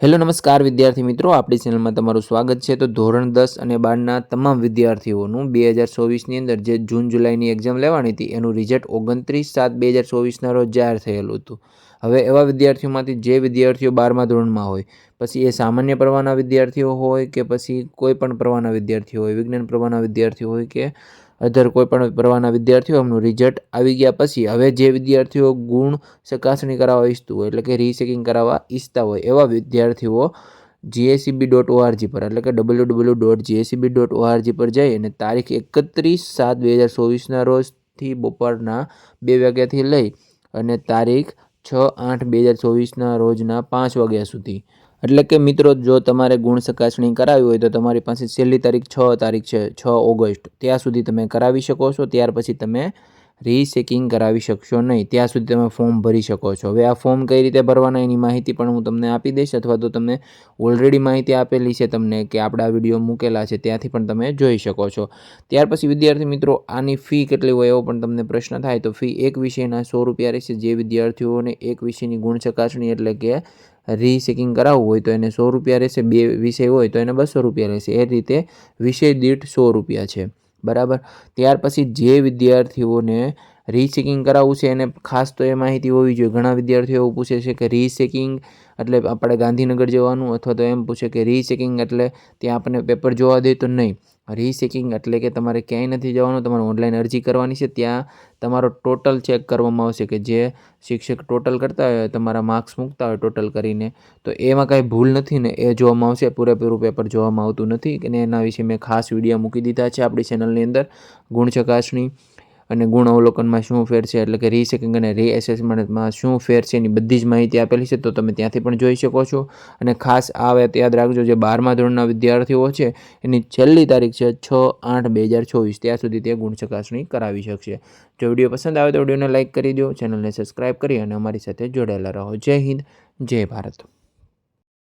Hello, નમસ્કાર વિદ્યાર્થી મિત્રો. આપણી ચેનલમાં તમારું સ્વાગત છે. તો ધોરણ દસ અને બારના તમામ વિદ્યાર્થીઓનું બે હજાર ચોવીસની અંદર જે જૂન જુલાઈની એક્ઝામ લેવાની હતી, એનું રિઝલ્ટ ઓગણત્રીસ સાત બે હજાર ચોવીસના રોજ જાહેર થયેલું હતું. હવે એવા વિદ્યાર્થીઓમાંથી જે વિદ્યાર્થીઓ બારમા ધોરણમાં હોય, પછી એ સામાન્ય પ્રવાહના વિદ્યાર્થીઓ હોય કે પછી કોઈ પણ પ્રવાહના વિદ્યાર્થીઓ હોય, વિજ્ઞાન પ્રવાહના વિદ્યાર્થીઓ હોય કે અધર કોઈ પણ પ્રવાહના વિદ્યાર્થીઓ એમનું રિઝલ્ટ આવી ગયા પછી, હવે જે વિદ્યાર્થીઓ ગુણ ચકાસણી કરાવવા ઈચ્છતું હોય, એટલે કે રીચેકિંગ કરાવવા ઈચ્છતા હોય, એવા વિદ્યાર્થીઓ જીએસીબી ડોટ ઓઆરજી પર, એટલે કે W W dot GACB dot ORG પર જઈ અને તારીખ એકત્રીસ સાત બે હજાર ચોવીસના રોજથી બપોરના બે વાગ્યાથી લઈ અને તારીખ છ આઠ બે હજાર ચોવીસના રોજના પાંચ વાગ્યા સુધી. એટલે કે મિત્રો, જો તમારે ગુણ ચકાસણી કરાવી હોય તો તમારી પાસે છેલ્લી તારીખ છ તારીખ છે, છ ઓગસ્ટ. ત્યાં સુધી તમે કરાવી શકો છો, ત્યાર પછી તમે રીચેકિંગ કરાવી શકશો નહીં. ત્યાં સુધી તમે ફોર્મ ભરી શકો છો. હવે આ ફોર્મ કઈ રીતે ભરવાના એની માહિતી પણ હું તમને આપી દઈશ અથવા તો તમને ઓલરેડી માહિતી આપેલી છે તમને કે આપણા વીડિયો મૂકેલા છે ત્યાંથી પણ તમે જોઈ શકો છો. ત્યાર પછી વિદ્યાર્થી મિત્રો, આની ફી કેટલી હોય એવો પણ તમને પ્રશ્ન થાય તો ફી એક વિષયના સો રૂપિયા રહેશે. જે વિદ્યાર્થીઓને એક વિષયની ગુણ ચકાસણી એટલે કે રીચેકિંગ કરાવવું હોય તો એને સો રૂપિયા રહેશે. બે વિષય હોય તો એને બસો રૂપિયા રહેશે. એ રીતે વિષય દીઠ સો રૂપિયા છે. બરાબર? ત્યાર પછી જે વિદ્યાર્થીઓને રીચેકિંગ કરાવવું છે એને ખાસ તો એ માહિતી હોવી જોઈએ. ઘણા વિદ્યાર્થીઓ એવું પૂછે છે કે રીચેકિંગ એટલે આપણે ગાંધીનગર જવાનું અથવા તો એમ પૂછે કે રીચેકિંગ એટલે ત્યાં આપણને પેપર જોવા દે તો નહીં. રીચેકિંગ એટલે કે તમારે ક્યાંય નથી જવાનું, તમારે ઓનલાઈન અરજી કરવાની છે. ત્યાં તમારો ટોટલ ચેક કરવામાં આવશે કે જે શિક્ષક ટોટલ કરતા હોય, તમારા માર્ક્સ મૂકતા હોય ટોટલ કરીને. તો એમાં કાંઈ ભૂલ નથી ને એ જોવામાં આવશે. પૂરેપૂરું પેપર જોવામાં આવતું નથી. અને એના વિશે મેં ખાસ વીડિયો મૂકી દીધા છે આપણી ચેનલની અંદર. ગુણ ચકાસણી અને ગુણ અવલોકનમાં શું ફેર છે? એટલે કે રીસેકિંગ અને રીએસેસમેન્ટમાં શું ફેર છે એની બધી જ માહિતી આપેલી છે, તો તમે ત્યાંથી પણ જોઈ શકો છો. અને ખાસ આ વાત યાદ રાખજો, જે બારમા ધોરણના વિદ્યાર્થીઓ છે, એની છેલ્લી તારીખ છે છ આઠ બે હજાર ચોવીસ. ત્યાં સુધી તે ગુણ ચકાસણી કરાવી શકશે. જો વીડિયો પસંદ આવે તો વિડીયોને લાઇક કરી દો, ચેનલને સબસ્ક્રાઇબ કરી અને અમારી સાથે જોડાયેલા રહો. જય હિન્દ, જય ભારત.